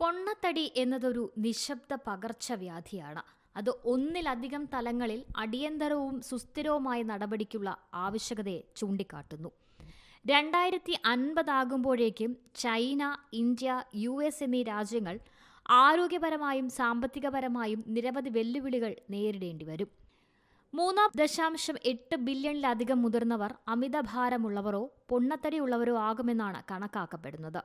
പൊണ്ണത്തടി എന്നതൊരു നിശബ്ദ പകർച്ചവ്യാധിയാണ്. അത് ഒന്നിലധികം തലങ്ങളിൽ അടിയന്തരവും സുസ്ഥിരവുമായ നടപടിക്കുള്ള ആവശ്യകതയെ ചൂണ്ടിക്കാട്ടുന്നു. രണ്ടായിരത്തി അൻപതാകുമ്പോഴേക്കും ചൈന ഇന്ത്യ യു എസ് എന്നീ രാജ്യങ്ങൾ ആരോഗ്യപരമായും സാമ്പത്തികപരമായും നിരവധി വെല്ലുവിളികൾ നേരിടേണ്ടി വരും. മൂന്നാം ദശാംശം എട്ട് ബില്യണിലധികം മുതിർന്നവർ അമിതഭാരമുള്ളവരോ പൊണ്ണത്തടിയുള്ളവരോ ആകുമെന്നാണ് കണക്കാക്കപ്പെടുന്നത്.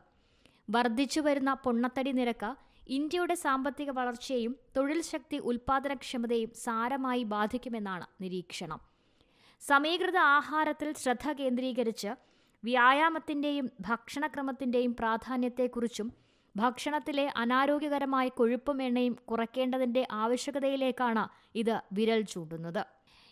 വർദ്ധിച്ചു വരുന്ന പൊണ്ണത്തടി നിരക്ക് ഇന്ത്യയുടെ സാമ്പത്തിക വളർച്ചയെയും തൊഴിൽ ശക്തി ഉൽപാദനക്ഷമതയും സാരമായി ബാധിക്കുമെന്നാണ് നിരീക്ഷണം. സമീകൃത ആഹാരത്തിൽ ശ്രദ്ധ കേന്ദ്രീകരിച്ച് വ്യായാമത്തിന്റെയും ഭക്ഷണക്രമത്തിന്റെയും പ്രാധാന്യത്തെക്കുറിച്ചും ഭക്ഷണത്തിലെ അനാരോഗ്യകരമായ കൊഴുപ്പും എണ്ണയും കുറയ്ക്കേണ്ടതിന്റെ ആവശ്യകതയിലേക്കാണ് ഇത് വിരൽ ചൂണ്ടുന്നത്.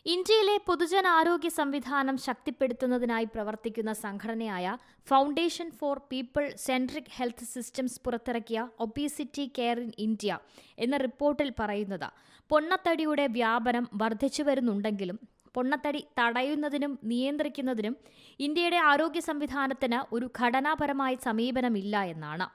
ഇന്ത്യയിലെ പൊതുജനാരോഗ്യ സംവിധാനം ശക്തിപ്പെടുത്തുന്നതിനായി പ്രവർത്തിക്കുന്ന സംഘടനയായ foundation for people centric health systems പുറത്തിറക്കിയ ഒബീസിറ്റി കെയർ ഇൻ ഇന്ത്യ എന്ന റിപ്പോർട്ടിൽ പറയുന്നത് പൊണ്ണത്തടിയുടെ വ്യാപനം വർദ്ധിച്ചു വരുന്നുണ്ടെങ്കിലും പൊണ്ണത്തടി തടയുന്നതിനും നിയന്ത്രിക്കുന്നതിനും ഇന്ത്യയുടെ ആരോഗ്യ സംവിധാനത്തിന് ഒരു ഘടനാപരമായ സമീപനമില്ല എന്നാണ്.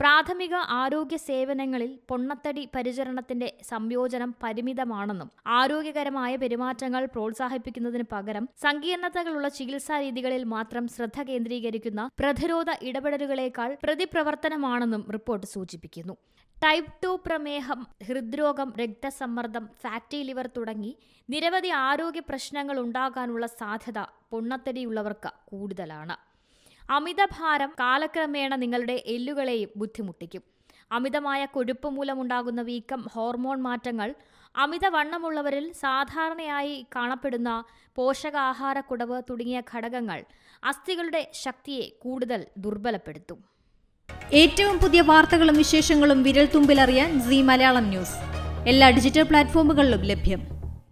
പ്രാഥമിക ആരോഗ്യ സേവനങ്ങളിൽ പൊണ്ണത്തടി പരിചരണത്തിന്റെ സംയോജനം പരിമിതമാണെന്നും ആരോഗ്യകരമായ പെരുമാറ്റങ്ങൾ പ്രോത്സാഹിപ്പിക്കുന്നതിന് പകരം സങ്കീർണതകളുള്ള ചികിത്സാ രീതികളിൽ മാത്രം ശ്രദ്ധ കേന്ദ്രീകരിക്കുന്ന പ്രതിരോധ ഇടപെടലുകളേക്കാൾ പ്രതിപ്രവർത്തനമാണെന്നും റിപ്പോർട്ട് സൂചിപ്പിക്കുന്നു. ടൈപ്പ് ടു പ്രമേഹം ഹൃദ്രോഗം രക്തസമ്മർദ്ദം ഫാറ്റി ലിവർ തുടങ്ങി നിരവധി ആരോഗ്യ പ്രശ്നങ്ങൾ ഉണ്ടാകാനുള്ള സാധ്യത പൊണ്ണത്തടിയുള്ളവർക്ക് കൂടുതലാണ്. അമിതഭാരം കാലക്രമേണ നിങ്ങളുടെ എല്ലുകളെയും ബുദ്ധിമുട്ടിക്കും. അമിതമായ കൊഴുപ്പ് മൂലമുണ്ടാകുന്ന വീക്കം ഹോർമോൺ മാറ്റങ്ങൾ അമിതവണ്ണമുള്ളവരിൽ സാധാരണയായി കാണപ്പെടുന്ന പോഷകാഹാരക്കുടവ് തുടങ്ങിയ ഘടകങ്ങൾ അസ്ഥികളുടെ ശക്തിയെ കൂടുതൽ ദുർബലപ്പെടുത്തും. ഏറ്റവും പുതിയ വാർത്തകളും വിശേഷങ്ങളും വിരൽ തുമ്പിലറിയാൻ സി മലയാളം ന്യൂസ്. എല്ലാ ഡിജിറ്റൽ പ്ലാറ്റ്ഫോമുകളിലും ലഭ്യം.